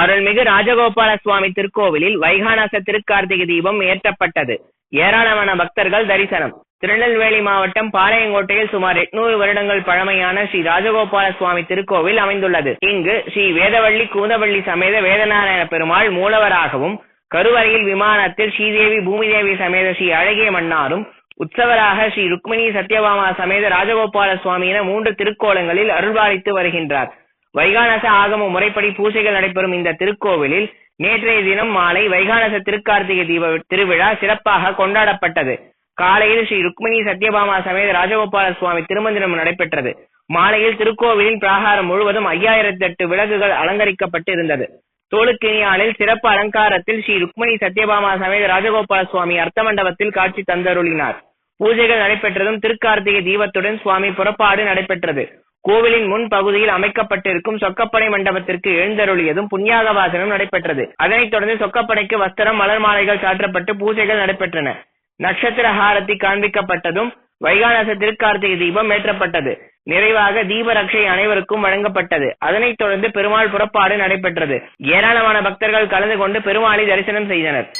அருள்மிகு ராஜகோபால சுவாமி திருக்கோவிலில் வைகானச திருக்கார்த்திகை தீபம் ஏற்றப்பட்டது. ஏராளமான பக்தர்கள் தரிசனம். திருநெல்வேலி மாவட்டம் பாளையங்கோட்டையில் சுமார் 800 வருடங்கள் பழமையான ஸ்ரீ ராஜகோபால சுவாமி திருக்கோவில் அமைந்துள்ளது. இங்கு ஸ்ரீ வேதவள்ளி கூந்தவள்ளி சமேத வேதநாராயண பெருமாள் மூலவராகவும் கருவறையில் விமானத்தில் ஸ்ரீதேவி பூமிதேவி சமேத ஸ்ரீ அழகிய மன்னாரும் உற்சவராக ஸ்ரீ ருக்மிணி சத்யபாமா சமேத ராஜகோபால சுவாமி என மூன்று திருக்கோலங்களில் அருள்பாலித்து வருகின்றார். வைகானச ஆகம முறைப்படி பூஜைகள் நடைபெறும் இந்த திருக்கோவிலில் நேற்றைய தினம் மாலை வைகானச திருக்கார்த்திகை தீப திருவிழா சிறப்பாக கொண்டாடப்பட்டது. காலையில் ஸ்ரீ ருக்மிணி சத்யபாமா சமேத ராஜகோபால சுவாமி திருமந்திரம் நடைபெற்றது. மாலையில் திருக்கோவிலின் பிராகாரம் முழுவதும் ஐயாயிரத்தி எட்டு விளக்குகள் அலங்கரிக்கப்பட்டு இருந்தது. தோளுக்கினியானில் சிறப்பு அலங்காரத்தில் ஸ்ரீ ருக்மிணி சத்யபாமா சமேத ராஜகோபால சுவாமி அர்த்த மண்டபத்தில் காட்சி தந்தருளினார். பூஜைகள் நடைபெற்றதும் திருக்கார்த்திகை தீபத்துடன் சுவாமி புறப்பாடு நடைபெற்றது. கோவிலின் முன் பகுதியில் அமைக்கப்பட்டிருக்கும் சொக்கப்படை மண்டபத்திற்கு எழுந்தருளியதும் புண்ணியாக வாசனம் நடைபெற்றது. அதனைத் தொடர்ந்து சொக்கப்படைக்கு வஸ்திரம் மலர் மாலைகள் சாற்றப்பட்டு பூஜைகள் நடைபெற்றன. நட்சத்திர ஹாரதி காண்பிக்கப்பட்டதும் வைகானச திருக்கார்த்திகை தீபம் ஏற்றப்பட்டது. நிறைவாக தீபரக்ஷை அனைவருக்கும் வழங்கப்பட்டது. அதனைத் தொடர்ந்து பெருமாள் புறப்பாடு நடைபெற்றது. ஏராளமான பக்தர்கள் கலந்து கொண்டு பெருமாளை தரிசனம் செய்தனர்.